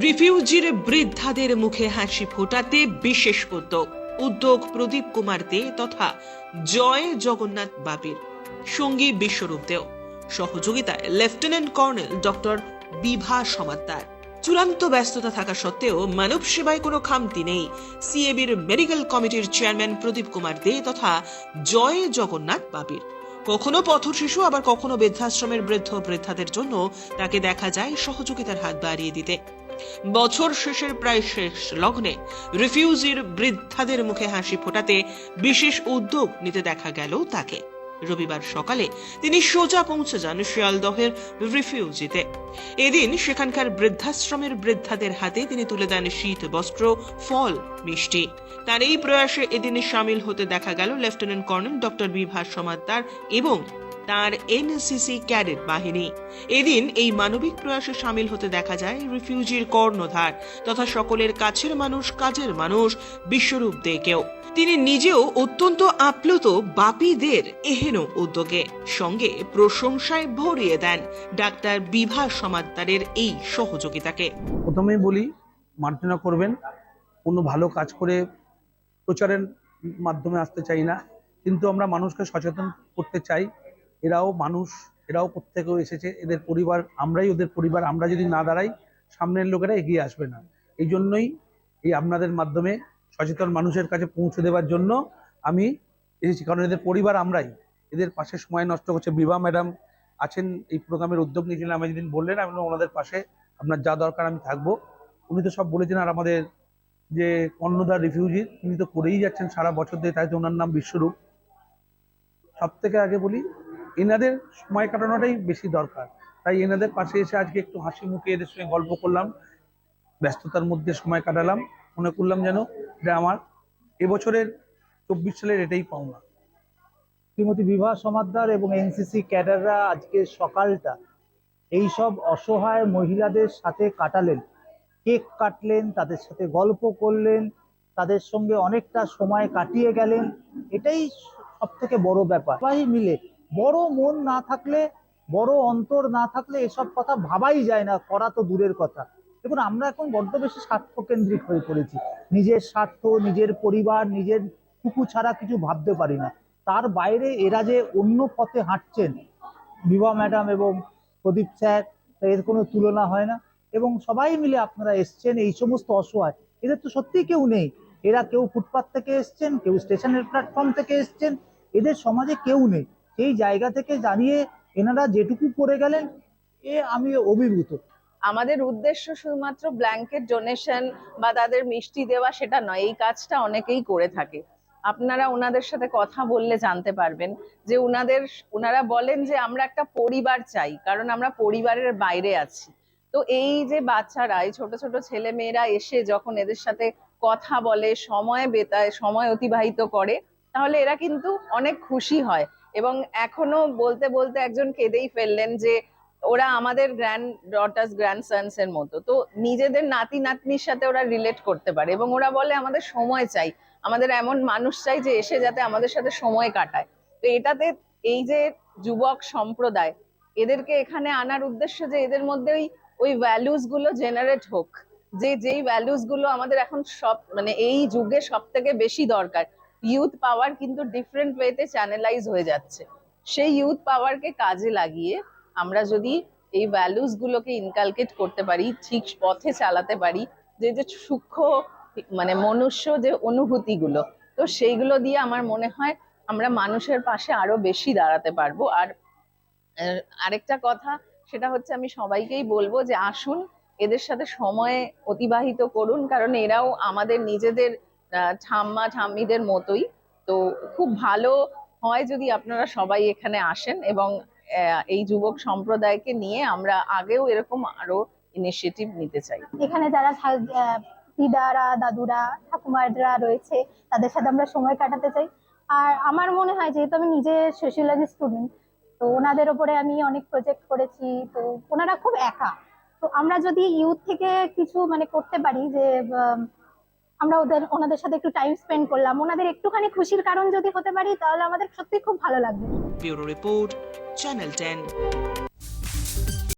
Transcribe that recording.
রিফিউজির বৃদ্ধাদের মুখে হাসি ফোটাতে বিশেষ উদ্যোগ। উদ্যোগ প্রদীপ কুমার দে তথা জয় জগন্নাথ বাবির সঙ্গী বিশ্বরূপ দেও। সহযোগিতায় lieutenant colonel doctor Bibha Samaddar. চূড়ান্ত ব্যস্ততা থাকা সত্ত্বেও মানব সেবায় কোনো খামতি নেই। সিএবির মেডিকেল কমিটির চেয়ারম্যান প্রদীপ কুমার দে তথা জয় জগন্নাথ বাবির কখনো পথশিশু, আবার কখনো বৃদ্ধাশ্রমের বৃদ্ধ বৃদ্ধাদের জন্য তাকে দেখা যায় সহযোগিতার হাত বাড়িয়ে দিতে। বছর শেষের প্রায় শেষ লগ্নে রিফিউজির বৃদ্ধাদের মুখে হাসি ফোটাতে বিশেষ উদ্যোগ নিতে দেখা গেল তাকে। রবিবার সকালে তিনি সোজা পৌঁছে যান শিয়ালদহের রিফিউজিতে। এদিন সেখানকার বৃদ্ধাশ্রমের বৃদ্ধাদের হাতে তিনি তুলে দেন শীত, বস্ত্র, ফল, মিষ্টি। তার এই প্রয়াসে এদিন সামিল হতে দেখা গেল lieutenant colonel doctor Bibha Samaddar এবং তার এনসিসি ক্যাডেট বাহিনী। এদিন এই মানবিক প্রয়াসে সামিল হতে দেখা যায় রিফিউজির কর্ণধার তথা সকলের কাছের মানুষ কাজের মানুষ, বিশ্বরূপ দেকেও তিনি নিজেও অত্যন্ত আপ্লুত বাপিদের এহেন উদ্যোগে সঙ্গে প্রশংসায় ভরিয়ে দেন ডাক্তার বিভা সমাদ্দারের এই সহযোগিতাকে। প্রথমেই বলি মার্জনা করবেন, কোনো ভালো কাজ করে প্রচারের মাধ্যমে আসতে চাই না। কিন্তু আমরা মানুষকে সচেতন করতে চাই। এরাও মানুষ, এরাও প্রত্যেকেও এসেছে, এদের পরিবার, আমরাই ওদের পরিবার, আমরা যদি না দাঁড়াই, সামনের লোকেরা এগিয়ে আসবে না। এই জন্যই এই আপনাদের মাধ্যমে সচেতন মানুষের কাছে পৌঁছে দেওয়ার জন্য আমি এসেছি। কারণ এদের পরিবার আমরাই। এদের পাশে সময় নষ্ট করছে। বিভা ম্যাডাম আছেন এই প্রোগ্রামের উদ্যোগ নিয়েছিলেন। আমি যেদিন বললেন, আমি ওনাদের পাশে আপনার যা দরকার আমি থাকব। উনি তো সব বলেছেন। আর আমাদের যে কর্ণধার রিফিউজি, তিনি তো করেই যাচ্ছেন সারা বছর দিয়ে তাই তো ওনার নাম বিশ্বরূপ। সব থেকে আগে বলি, এনাদের সময় কাটানোটাই বেশি দরকার। তাই এনাদের পাশে এসে আজকে একটু হাসি মুখে এদের সঙ্গে গল্প করলাম। ব্যস্ততার মধ্যে সময় কাটালাম। মনে করলাম যেন এটা আমার এবছরের চব্বিশ সালের এটাই পাওনা। শ্রীমতী বিভা সমাদ্দার এবং এনসিসি ক্যাডাররা আজকে সকালটা এই সব অসহায় মহিলাদের সাথে কাটালেন, কেক কাটলেন, তাদের সাথে গল্প করলেন, তাদের সঙ্গে অনেকটা সময় কাটিয়ে গেলেন, এটাই সব থেকে বড় ব্যাপার। সবাই মিলে বড় মন না থাকলে, বড় অন্তর না থাকলে এসব কথা ভাবাই যায় না, করা তো দূরের কথা। দেখুন, আমরা এখন বড্ড বেশি স্বার্থকেন্দ্রিক হয়ে পড়েছি। নিজের স্বার্থ, নিজের পরিবার, নিজের টুকু ছাড়া কিছু ভাবতে পারি না। তার বাইরে এরা যে অন্য পথে হাঁটছেন, বিভা ম্যাডাম এবং প্রদীপ স্যার এর কোনো তুলনা হয় না। এবং সবাই মিলে আপনারা এসছেন এই সমস্ত অসহায়। এদের তো সত্যিই কেউ নেই। এরা কেউ ফুটপাথ থেকে এসছেন, কেউ স্টেশনের প্ল্যাটফর্ম থেকে এসছেন। এদের সমাজে কেউ নেই। সেই জায়গা থেকে জানিয়ে এনারা যেটুকু করে গেলেন, এ আমি অভিভূত। আমাদের উদ্দেশ্য শুধুমাত্র ব্ল্যাঙ্কেট ডোনেশন বা তাদের মিষ্টি দেওয়া সেটা নয়, এই কাজটা অনেকেই করে থাকে। আপনারা ওনাদের সাথে কথা বললে জানতে পারবেন যে ওনাদের ওনারা বলেন যে আমরা একটা পরিবার চাই, কারণ আমরা পরিবারের বাইরে আছি। তো এই যে বাচ্চারা, এই ছোট ছোট ছেলে মেয়েরা এসে যখন এদের সাথে কথা বলে, সময় বেতায় সময় অতিবাহিত করে, তাহলে এরা কিন্তু অনেক খুশি হয়। এবং এখনও বলতে বলতে একজন কেঁদেই ফেললেন যে ওরা আমাদের গ্র্যান্ড ডটার্স গ্র্যান্ডসন্স এর মতো। তো নিজেদের নাতি নাতনির সাথে ওরা রিলেট করতে পারে এবং ওরা বলে, আমাদের সময় চাই। আমাদের এমন মানুষ চাই যে এসে যাতে আমাদের সাথে সময় কাটায়। তো এটাতে এই যে যুবক সম্প্রদায়, এদেরকে এখানে আনার উদ্দেশ্য যে এদের মধ্যে ওই ওই ভ্যালুসগুলো জেনারেট হোক। যে যেই ভ্যালুসগুলো আমাদের এখন সব মানে এই যুগে সব থেকে বেশি দরকার। ইউথ পাওয়ার কিন্তু ডিফারেন্ট ওয়েতে চ্যানেলাইজ হয়ে যাচ্ছে। সেই ইউথ পাওয়ারকে কাজে লাগিয়ে আমরা যদি এই ভ্যালুস গুলোকে ইনকালকেট করতে পারি, ঠিক পথে চালাতে পারি, যে যে সূক্ষ্ম মানে মনুষ্য যে অনুভূতিগুলো, তো সেইগুলো দিয়ে আমার মনে হয় আমরা মানুষের পাশে আরও বেশি দাঁড়াতে পারব। আর আরেকটা কথা, সেটা হচ্ছে আমি সবাইকেই বলব যে আসুন, এদের সাথে সময় অতিবাহিত করুন, কারণ এরাও আমাদের নিজেদের ঠাম্মা, ঠাম্মিদের মতোই। তো খুব ভালো হয় যদি আপনারা সবাই এখানে আসেন এবং এই যুবক সম্প্রদায়কে নিয়ে আমরা আগেও এরকম আরও ইনিশিয়েটিভ নিতে চাই। এখানে যারা দিদারা, দাদুরা ঠাকুমারা রয়েছে, তাদের সাথে আমরা সময় কাটাতে চাই। আর আমার মনে হয়, যেহেতু আমি নিজে সোশিয়োলজি স্টুডেন্ট তো ওনাদের ওপরে আমি অনেক প্রজেক্ট করেছি, তো ওনারা খুব একা। তো আমরা যদি ইউথ থেকে কিছু মানে করতে পারি যে আমরা ওদের, ওনাদের সাথে একটু টাইম স্পেন্ড করলাম। ওনাদের একটুখানি খুশির কারণ যদি হতে পারি, তাহলে আমাদের সত্যি খুব ভালো লাগবে। Bureau report, channel